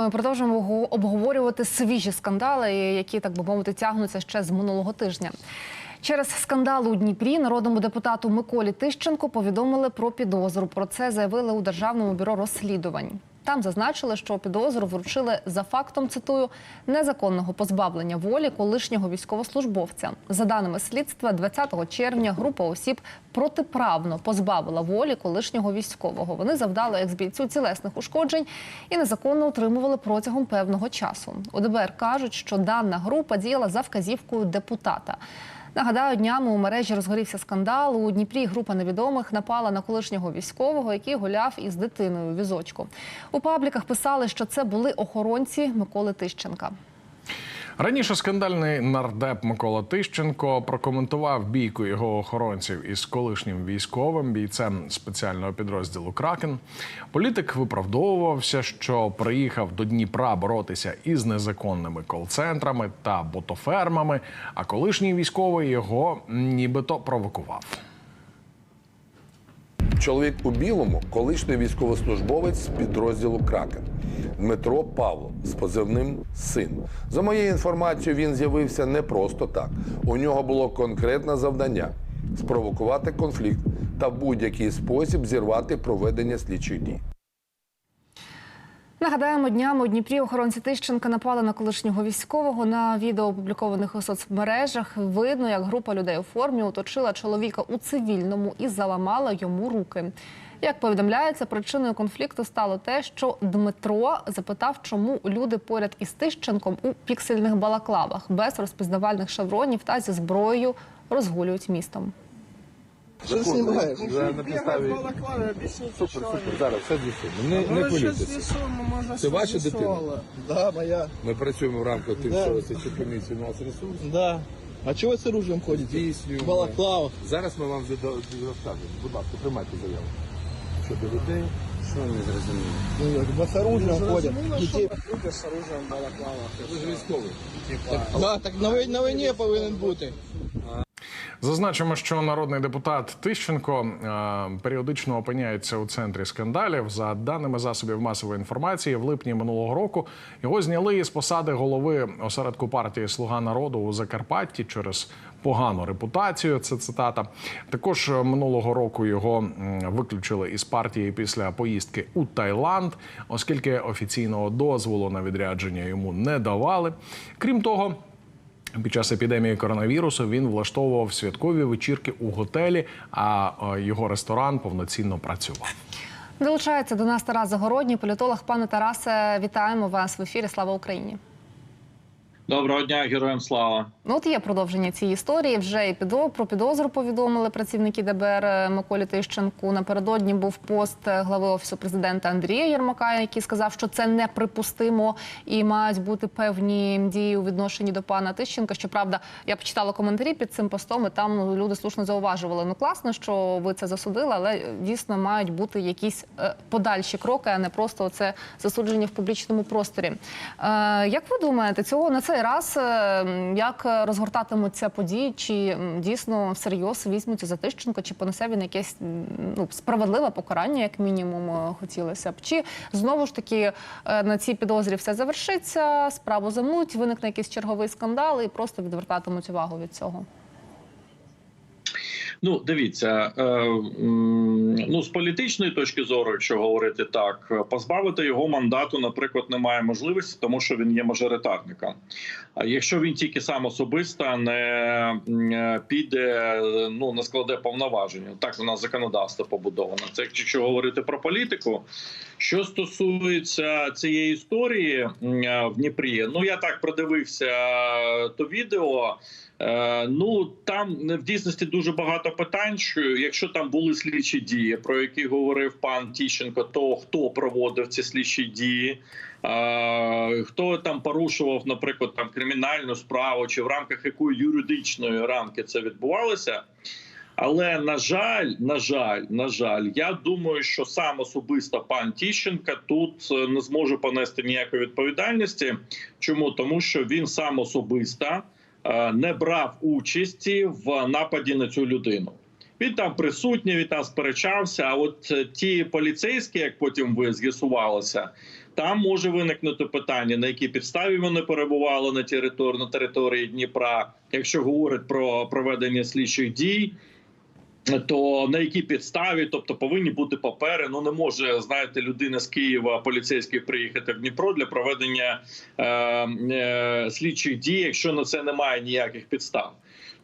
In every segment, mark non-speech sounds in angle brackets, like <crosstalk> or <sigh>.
Ми продовжуємо ого- обговорювати свіжі скандали, які так би мовити тягнуться ще з минулого тижня. Через скандал у Дніпрі народному депутату Миколі Тищенко повідомили про підозру. Про це заявили у Державному бюро розслідувань. Там зазначили, що підозру вручили за фактом цитую незаконного позбавлення волі колишнього військовослужбовця. За даними слідства, 20 червня група осіб протиправно позбавила волі колишнього військового. Вони завдали екс-бійцю цілесних ушкоджень і незаконно утримували протягом певного часу. У ДБР кажуть, що дана група діяла за вказівкою депутата. Нагадаю, днями у мережі розгорівся скандал. У Дніпрі група невідомих напала на колишнього військового, який гуляв із дитиною у візочку. У пабліках писали, що це були охоронці Миколи Тищенка. Раніше скандальний нардеп Микола Тищенко прокоментував бійку його охоронців із колишнім військовим бійцем спеціального підрозділу Кракен. Політик виправдовувався, що приїхав до Дніпра боротися із незаконними кол-центрами та ботофермами, а колишній військовий його нібито провокував. Чоловік у білому, колишній військовослужбовець з підрозділу Кракен Дмитро Павло з позивним син. За моєю інформацією, він з'явився не просто так. У нього було конкретне завдання спровокувати конфлікт та в будь-який спосіб зірвати проведення слідчих дій. Нагадаємо, днями у Дніпрі охоронці Тищенка напали на колишнього військового. На відео, опублікованих у соцмережах, видно, як група людей у формі оточила чоловіка у цивільному і заламала йому руки. Як повідомляється, причиною конфлікту стало те, що Дмитро запитав, чому люди поряд із Тищенком у піксельних балаклавах без розпізнавальних шевронів та зі зброєю розгулюють містом. Що знімаєш? на підставі супер, супер. Зараз все з'ясуємо. Не, не хвилюйтеся. Це ваша дитина? Да, моя. Ми працюємо в рамках Да. слідчої комісії. У нас ресурс. Да. А чого ви з оружием ходите? Здійснюємо. В балаклавах. Зараз ми вам зада- розкажемо. Будь ласка, тримайте заяву. Щодо людей. Що не зрозуміло? Ну, як би з оружием ходять. Дітей. Люди з оружием в балаклавах. Ви ж військовий. Да, так на, вій- на війні повинен бути. Зазначимо, що народний депутат Тищенко е, періодично опиняється у центрі скандалів. За даними засобів масової інформації, в липні минулого року його зняли із посади голови осередку партії Слуга народу у Закарпатті через погану репутацію. Це цитата. Також е, минулого року його виключили із партії після поїздки у Таїланд, оскільки офіційного дозволу на відрядження йому не давали. Крім того. Під час епідемії коронавірусу він влаштовував святкові вечірки у готелі, а е, його ресторан повноцінно працював. Долучається до нас Тарас Загородній, політолог. Пане Тарасе, вітаємо вас в ефірі. Слава Україні. Доброго дня, героям слава. Ну, от є продовження цієї історії. Вже і підо про підозру повідомили працівники ДБР е, Миколі Тищенку. Напередодні був пост е, глави офісу президента Андрія Єрмака, який сказав, що це неприпустимо і мають бути певні дії у відношенні до пана Тищенка. Щоправда, я почитала коментарі під цим постом, і там люди слушно зауважували. Ну класно, що ви це засудили, але е, дійсно мають бути якісь подальші кроки, а не просто це засудження в публічному просторі. Як ви думаєте, цього на цей раз е, як розгортатимуться події? Чи дійсно всерйоз візьмуться за Тищенко, чи понесе він якесь ну, справедливе покарання, як мінімум, е, хотілося б? Чи знову ж таки е, на цій підозрі все завершиться, справу замнуть, виникне якийсь черговий скандал і просто відвертатимуть увагу від цього? Ну, дивіться, е, ну з політичної точки зору, якщо говорити так, позбавити його мандату, наприклад, немає можливості, тому що він є мажоритарником. А якщо він тільки сам особисто не е, піде, ну не складе повноваження, так у нас законодавство побудовано. Це якщо говорити про політику. Що стосується цієї історії е, в Дніпрі, ну я так продивився то відео. Е, Ну там в дійсності дуже багато питань. Що якщо там були слідчі дії, про які говорив пан Тіщенко, то хто проводив ці слідчі дії? Е, Хто там порушував, наприклад, там кримінальну справу, чи в рамках якої юридичної рамки це відбувалося? Але на жаль, на жаль, на жаль, я думаю, що сам особисто пан Тіщенка тут е, не зможе понести ніякої відповідальності. Чому тому, що він сам особисто не брав участі в нападі на цю людину. Він там присутній, він там сперечався. А от е, ті поліцейські, як потім ви з'ясувалося, Там може виникнути питання, на якій підставі вони перебували на території на території Дніпра, якщо говорить про проведення слідчих дій. То на якій підставі, тобто повинні бути папери. Ну не може знаєте, людина з Києва поліцейський приїхати в Дніпро для проведення е, е, слідчих дій, якщо на це немає ніяких підстав.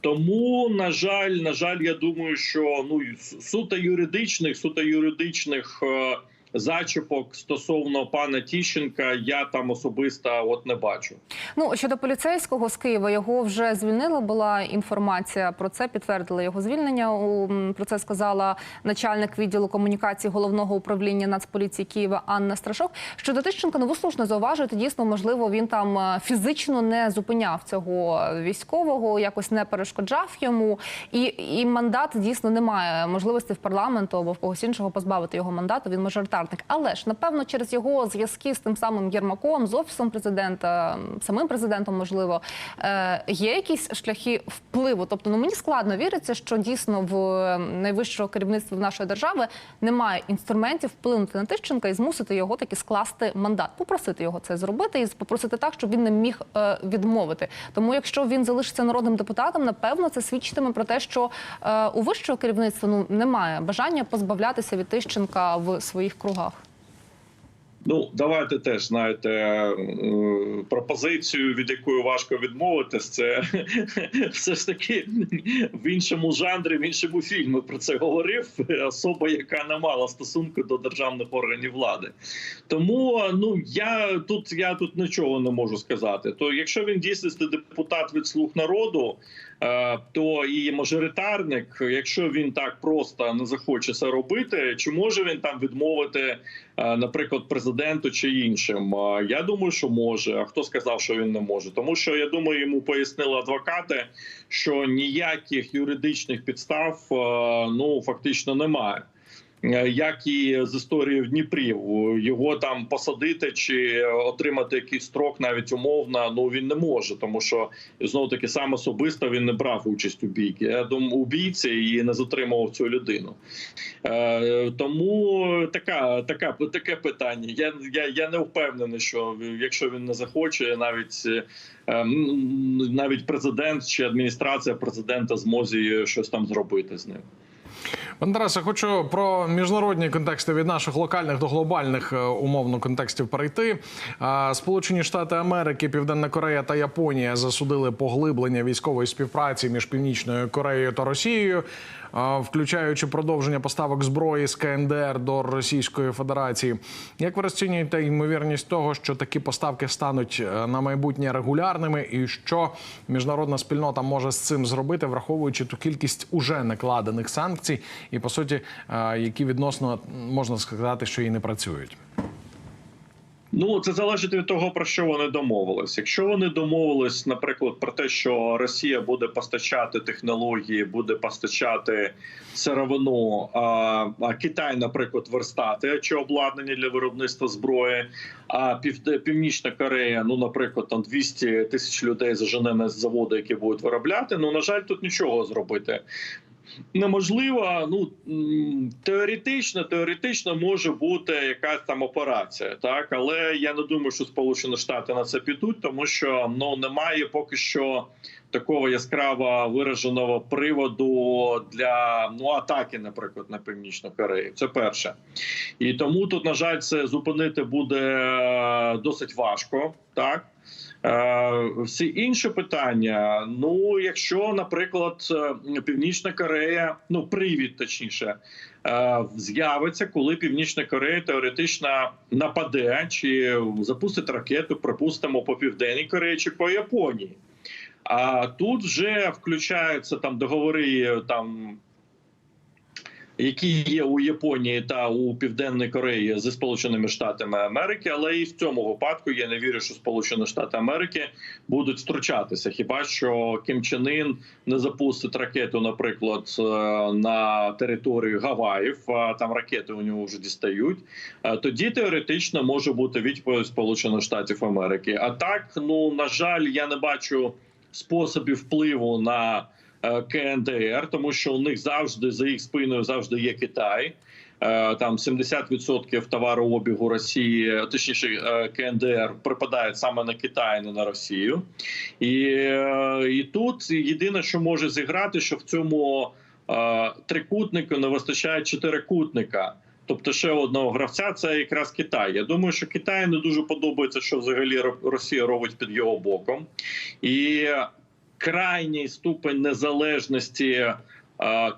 Тому на жаль, на жаль, я думаю, що ну суто юридичних, суто юридичних е, зачіпок стосовно пана Тіщенка я там особисто от не бачу. Ну щодо поліцейського з Києва, його вже звільнили. Була інформація про це. Підтвердили його звільнення. Про це сказала начальник відділу комунікації головного управління Нацполіції Києва Анна Страшок. Щодо Тищенка, ну ви слушно зауважуєте. Дійсно, можливо, він там е, фізично не зупиняв цього військового, якось не перешкоджав йому. І, і мандат дійсно немає можливості в парламенту або в когось іншого позбавити його мандату. Він мажоритарник. Але ж напевно через його зв'язки з тим самим Єрмаком, з офісом президента, самим президентом, можливо, е, є якісь шляхи впливу. Тобто, ну мені складно віриться, що дійсно в найвищого керівництва нашої держави немає інструментів вплинути на Тищенка і змусити його таки скласти мандат, попросити його це зробити і попросити так, щоб він не міг е, відмовити. Тому, якщо він залишиться народним депутатом, напевно, це свідчитиме про те, що е, у вищого керівництва ну немає бажання позбавлятися від Тищенка в своїх кругах. Ну, давайте теж знаєте пропозицію, від якої важко відмовитись. Це <laughs> все ж таки в іншому жанрі, в іншому фільмі про це говорив особа, яка не мала стосунку до державних органів влади. Тому ну я тут я тут нічого не можу сказати. То якщо він дійсно депутат від слуг народу. Е, То і мажоритарник, якщо він так просто не захоче це робити, чи може він там відмовити, е, наприклад, президенту чи іншим? Е, Я думаю, що може. А хто сказав, що він не може? Тому що я думаю, йому пояснили адвокати, що ніяких юридичних підстав ну фактично немає. Е, Як і з історії в Дніпрі, його там посадити чи отримати якийсь строк, навіть умовно, ну він не може, тому що знову таки сам особисто він не брав участь у бійці. Я думаю, у і не затримував цю людину. Е, тому така, така таке питання. Я, я, я не впевнений, що якщо він не захоче, навіть е, навіть президент чи адміністрація президента зможе щось там зробити з ним. Пане Тарасе, хочу про міжнародні контексти від наших локальних до глобальних е, умовно контекстів перейти. Сполучені Штати Америки, Південна Корея та Японія засудили поглиблення військової співпраці між Північною Кореєю та Росією, включаючи продовження поставок зброї з КНДР до Російської Федерації. Як ви розцінюєте ймовірність того, що такі поставки стануть е, на майбутнє регулярними, і що міжнародна спільнота може з цим зробити, враховуючи ту кількість уже накладених санкцій, і по суті, е, які відносно можна сказати, що і не працюють. Ну це залежить від того про що вони домовились. Якщо вони домовились, наприклад, про те, що Росія буде постачати технології, буде постачати сировину, а, Китай, наприклад, верстати чи обладнання для виробництва зброї. А Північна Корея, ну наприклад, там 200 тисяч людей зажене на заводи, які будуть виробляти. Ну на жаль, тут нічого зробити неможливо. Ну теоретично, теоретично може бути якась там операція, так але я не думаю, що Сполучені Штати на це підуть, тому що ну немає поки що такого яскраво вираженого приводу для ну атаки, наприклад, на північну Корею. Це перше, і тому тут, на жаль, це зупинити буде е, досить важко, так. Е, Всі інші питання. Ну, якщо, наприклад, е, Північна Корея, ну привід точніше, з'явиться, коли Північна Корея теоретично нападе чи запустить ракету, припустимо, по південній Кореї чи по Японії. А тут вже включаються там договори там. Які є у Японії та у Південній Кореї зі Сполученими Штатами Америки, але і в цьому випадку я не вірю, що Сполучені Штати Америки будуть втручатися. Хіба що Кім Чен Ін не запустить ракету, наприклад, е, на територію Гаваїв, а там ракети у нього вже дістають. е, Тоді теоретично може бути відповідь Сполучених Штатів Америки. А так, ну на жаль, я не бачу способів впливу на е, КНДР, тому що у них завжди за їх спиною завжди є Китай. е, там 70% товарообігу Росії, точніше е, КНДР, припадають саме на Китай, не на Росію. І, і тут єдине, що може зіграти, що в цьому трикутнику не вистачає чотирикутника. Тобто ще одного гравця це якраз Китай. Я думаю, що Китаю не дуже подобається, що взагалі Росія робить під його боком, і крайній ступень незалежності е,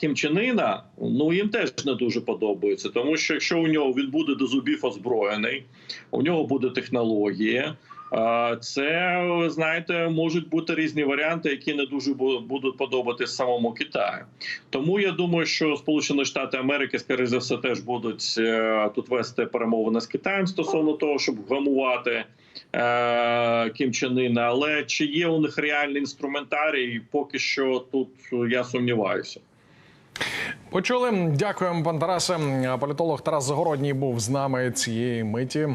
Кім Іна, ну їм теж не дуже подобається, тому що якщо у нього він буде до зубів озброєний, у нього буде технології. Е, Це знаєте, можуть бути різні варіанти, які не дуже будуть подобатись самому Китаю. Тому я думаю, що Сполучені Штати Америки, скоріше за все, теж будуть е, тут вести перемовини з Китаєм стосовно того, щоб вгамувати е, Кім Чен Іна. Але чи є у них реальний інструментарій, поки що тут я сумніваюся. Почули. Дякуємо, пан Тарасе. Політолог Тарас Загородній був з нами цієї миті.